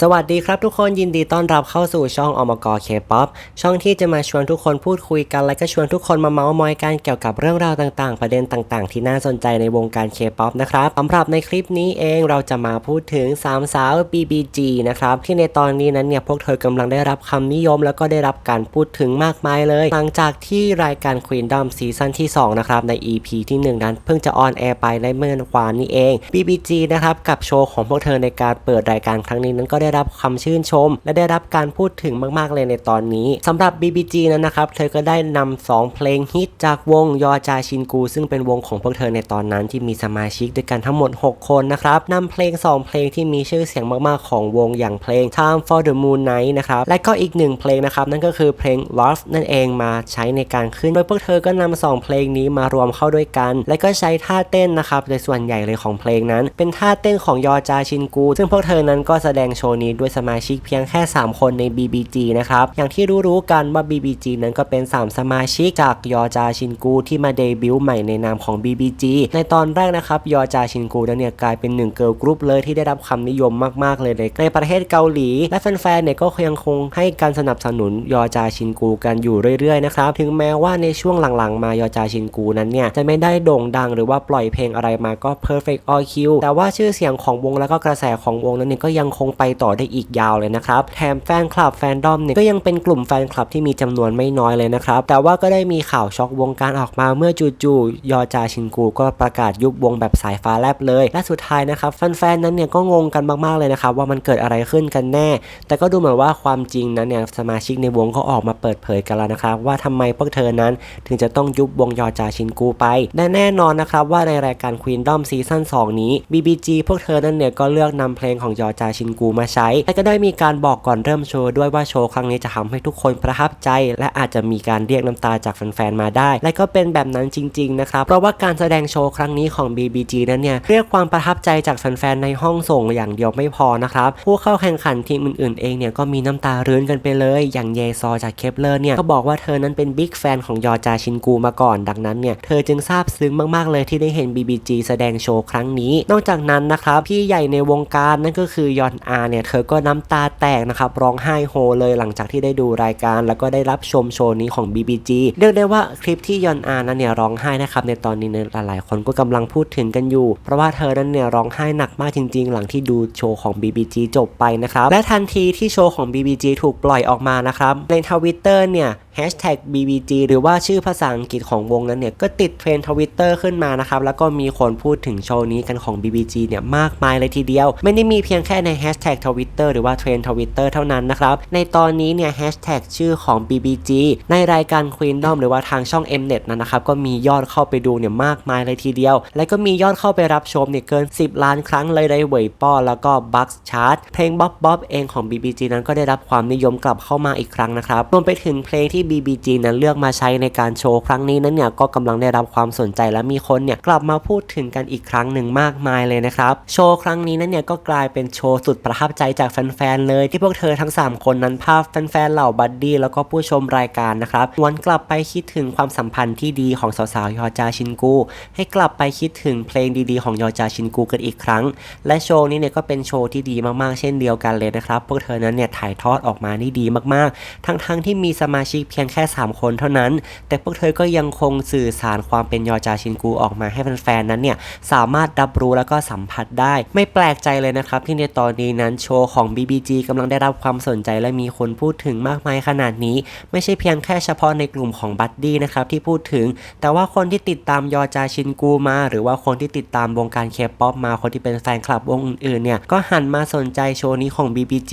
สวัสดีครับทุกคนยินดีต้อนรับเข้าสู่ช่องอมกเคป๊อปช่องที่จะมาชวนทุกคนพูดคุยกัน และก็ชวนทุกคนมาเมาส์มอยกันเกี่ยวกับเรื่องราวต่างๆ ประเด็นต่างๆ ที่น่าสนใจในวงการเคป๊อปนะครับสำหรับในคลิปนี้เองเราจะมาพูดถึงสามสาว BBG นะครับที่ในตอนนี้นั้นเนี่ยพวกเธอกำลังได้รับคำนิยม แล้วก็ได้รับการพูดถึงมากมายเลย หลังจากที่รายการ Queendom ซีซั่นที่2นะครับใน EP ที่ 1 นั้นเพิ่งจะออนแอร์ไปได้เมื่อวานนี้เอง BBG นะครับกับโชว์ของพวกเธอในการเปิดรายการครั้งนี้นั้นก็ได้รับคำชื่นชม และได้รับการพูดถึงมาก ๆ เลยในตอนนี้สำหรับ BBG นั้นนะครับ เธอก็ได้นำ2เพลงฮิตจากวงยอจาชินกู ซึ่งเป็นวงของพวกเธอในตอนนั้นที่มีสมาชิกด้วยกันทั้งหมด 6 คนนะครับนำเพลง 2 เพลงที่มีชื่อเสียงมาก ๆ ของวงอย่างเพลง Time for the Moon Night นะครับ และก็อีกหนึ่งเพลงนะครับนั่นก็คือเพลง Love นั่นเองมาใช้ในการขึ้น โดยพวกเธอก็นำสองเพลงนี้มารวมเข้าด้วยกัน และก็ใช้ท่าเต้นนะครับในส่วนใหญ่เลยของเพลงนั้น เป็นท่าเต้นของยอจาชินกู ซึ่งพวกเธอนั้นก็แสดงโชว์นี้ด้วยสมาชิกเพียงแค่ 3 คนใน BBG นะครับ อย่างที่รู้ๆกันว่า BBG นั้นก็เป็น 3 สมาชิกจากยอจาชินกูที่มาเดบิวต์ใหม่ในนามของ BBG ในตอนแรกนะครับยอจาชินกูนั้นเนี่ยกลายเป็นหนึ่งเกิร์ลกรุ๊ปเลยที่ได้รับคำนิยมมากๆเลยในในประเทศเกาหลี และแฟนๆเนี่ยก็ยังคงให้การสนับสนุนยอจาชินกูกันอยู่เรื่อยๆนะครับถึงแม้ว่าในช่วงหลังๆ มายอจาชินกูนั้นเนี่ยจะไม่ได้โด่งดังหรือว่าปล่อยเพลงอะไรมาก็ perfect all Q แต่ว่าชื่อเสียงของวงแล้วก็กระแสของวงนั้นเนี่ยก็ยังคงไปต่อได้อีกยาวเลยนะครับ แถมแฟนคลับแฟนดอมเนี่ยก็ยังเป็นกลุ่มแฟนคลับที่มีจำนวนไม่น้อยเลยนะครับ แต่ว่าก็ได้มีข่าวช็อกวงการออกมาเมื่อจู่ๆยอจาชินกูก็ประกาศยุบวงแบบสายฟ้าแลบเลย และสุดท้ายนะครับแฟนๆนั้นเนี่ยก็งงกันมากๆเลยนะครับว่ามันเกิดอะไรขึ้นกันแน่ แต่ก็ดูเหมือนว่าความจริงนั้นเนี่ยสมาชิกในวงก็ออกมาเปิดเผยกันแล้วนะครับว่าทำไมพวกเธอนั้นถึงจะต้องยุบวงยอจาชินกูไปและแน่นอนนะครับว่าในรายการ Queendom ซีซั่น2นี้ BBG พวกเธอนั้นเนี่ยก็เลือกนำเพลงของยอจาชินกูมาใช้ และก็ได้มีการบอกก่อนเริ่มโชว์ด้วยว่าโชว์ครั้งนี้จะทำให้ทุกคนประทับใจ และอาจจะมีการเรียกน้ำตาจากแฟนๆมาได้ และก็เป็นแบบนั้นจริงๆนะครับเพราะว่าการแสดงโชว์ครั้งนี้ของ BBG นั้นเนี่ยเรียกความประทับใจจากแฟนๆในห้องส่งอย่างเดียวไม่พอนะครับผู้เข้าแข่งขันทีมอื่นๆเองเนี่ยก็มีน้ำตารื้นกันไปเลย อย่างเยซอจากเคปเลอร์เนี่ยก็บอกว่าเธอนั้นเป็นบิ๊กแฟนของยอจาชินกูมาก่อน ดังนั้นเนี่ยเธอจึงซาบซึ้งมากๆเลยที่ได้เห็น BBG แสดงโชว์ครั้งนี้ นอกจากนั้นนะครับพี่ใหญ่ในวงการนั่นก็คือยอนอาเนี่ยเธอก็น้ำตาแตกนะครับร้องไห้โฮเลยหลังจากที่ได้ดูรายการ แล้วก็ได้รับชมโชว์นี้ของ BBG เรียกได้ว่าคลิปที่ยอนอานั้นเนี่ยร้องไห้นะครับในตอนนี้เนี่ยหลายๆคนก็กำลังพูดถึงกันอยู่ เพราะว่าเธอนั้นเนี่ยร้องไห้หนักมากจริง ๆ หลังที่ดูโชว์ของ BBG จบไปนะครับและทันทีที่โชว์ของ BBG ถูกปล่อยออกมานะครับในทวิตเตอร์เนี่ย Hashtag BBG หรือว่าชื่อภาษาอังกฤษของวงนั้นเนี่ยก็ติดเทรนทวิตเตอร์ขึ้นมานะครับแล้วก็มีคนพูดถึงโชว์นี้กันของ BBG เนี่ยมากมายเลยทีเดียว ไม่ได้มีเพียงแค่ใน Hashtag ทวิตเตอร์หรือว่าเทรนทวิตเตอร์เท่านั้นนะครับ ในตอนนี้เนี่ย Hashtag ชื่อของ BBG ในรายการ Queendom หรือว่าทางช่อง Mnet นั้นนะครับ ก็มียอดเข้าไปดูเนี่ยมากมายเลยทีเดียว และก็มียอดเข้าไปรับชมเนี่ยเกิน 10 ล้านครั้งเลยในเวยป้อแล้วก็ Box Chart เพลง Bob Bob เองของ BBG นั้นก็ได้รับความนิยมกลับเข้ามาอีกครั้งนะครับรวมไปถึงเพลงที่ BBG นั้นเลือกมาใช้ในการโชว์ครั้งนี้นั้นเนี่ยก็กำลังได้รับความสนใจและมีคนเนี่ยกลับมาพูดถึงกันอีกครั้งหนึ่งมากมายเลยนะครับโชว์ครั้งนี้นั้นเนี่ยก็กลายเป็นโชว์สุดประทับใจจากแฟนๆเลยที่พวกเธอทั้ง 3 คนนั้นภาพแฟนๆเหล่าบัดดี้แล้วก็ผู้ชมรายการนะครับวนกลับไปคิดถึงความสัมพันธ์ที่ดีของสาวๆยอจาชินกู ให้กลับไปคิดถึงเพลงดีๆของยอจาชินกูกันอีกครั้ง และโชว์นี้เนี่ยก็เป็นโชว์ที่ดีมากๆเช่นเดียวกันเลยนะครับพวกเธอนั้นเนี่ยถ่ายทอดออกมาได้ดีมากๆ ทั้งๆที่มีสมาชิกเพียงแค่ 3 คนเท่านั้น แต่พวกเธอก็ยังคงสื่อสารความเป็นยอจาชินกูออกมาให้แฟนๆนั้นเนี่ยสามารถรับรู้แล้วก็สัมผัสได้ ไม่แปลกใจเลยนะครับที่ในตอนนี้นั้นโชว์ของ BBG กำลังได้รับความสนใจและมีคนพูดถึงมากมายขนาดนี้ ไม่ใช่เพียงแค่เฉพาะในกลุ่มของบัดดี้นะครับที่พูดถึง แต่ว่าคนที่ติดตามยอจาชินกูมา หรือว่าคนที่ติดตามวงการเคป๊อปมาคนที่เป็นแฟนคลับวงอื่นๆเนี่ยก็หันมาสนใจโชว์นี้ของ BBG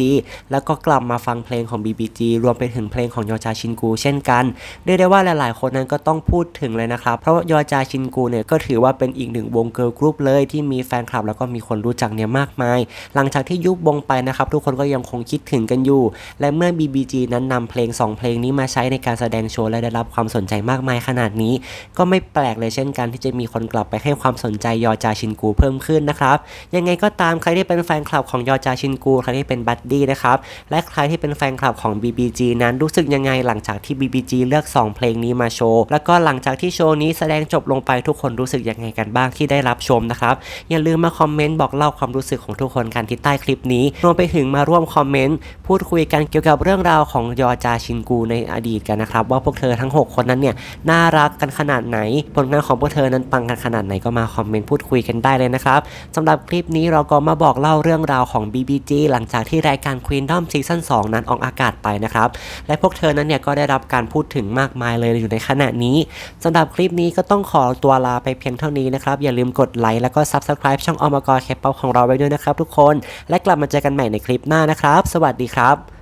แล้วก็กลับมาฟังเพลงของ BBG รวมไปถึงเพลงของยอจาชินกู เช่นกันเรียกได้ว่าหลายๆ คนนั้นก็ต้องพูดถึงเลยนะครับเพราะว่ายอจาชินกูเนี่ยก็ถือว่าเป็นอีกหนึ่งวงเกิร์ลกรุ๊ปเลยที่มีแฟนคลับแล้วก็มีคนรู้จักเนี่ยมากมาย หลังจากที่ยุบวงไปนะครับทุกคนก็ยังคงคิดถึงกันอยู่ และเมื่อ BBG นั้นนำเพลง 2 เพลงนี้มาใช้ในการแสดงโชว์และได้รับความสนใจมากมายขนาดนี้ ก็ไม่แปลกเลยเช่นกันที่จะมีคนกลับไปให้ความสนใจยอจาชินกูเพิ่มขึ้นนะครับ ยังไงก็ตามใครที่เป็นแฟนคลับของยอจาชินกูใครที่เป็นบัดดี้นะครับและใครที่เป็นแฟนคลับของ BBG นั้นรู้สึกยังไงหลังจากที่ BBG เลือก 2 เพลงนี้มาโชว์แล้วก็หลังจากที่โชว์นี้แสดงจบลงไปทุกคนรู้สึกยังไงกันบ้างที่ได้รับชมนะครับอย่าลืมมาคอมเมนต์บอกเล่าความรู้สึกของทุกคนกันที่ใต้คลิปนี้รวมไปถึงมาร่วมคอมเมนต์ พูดคุยกันเกี่ยวกับเรื่องราวของยอจาชินกูในอดีตกันนะครับ ว่าพวกเธอทั้ง 6 คนนั้นเนี่ย น่ารักกันขนาดไหน ผลงานของพวกเธอนั้นปังกันขนาดไหนก็มาคอมเมนต์พูดคุยกันได้เลยนะครับสำหรับคลิปนี้เราก็มาบอกเล่าเรื่องราวของ BBG หลังจากที่รายการ Queendom ซีซั่น2นั้นออกอากาศไปนะครับและพวกเธอนั้นเนี่ยก็ได้รับการพูดถึงมากมายเลยอยู่ในขณะนี้สำหรับคลิปนี้ก็ต้องขอตัวลาไปเพียงเท่านี้นะครับอย่าลืมกดไลค์แล้วก็ Subscribe ช่องอมกรเคป๊อปของเราไว้ด้วยนะครับทุกคนและกลับมาเจอกันใหม่ในคลิปหน้านะครับ สวัสดีครับ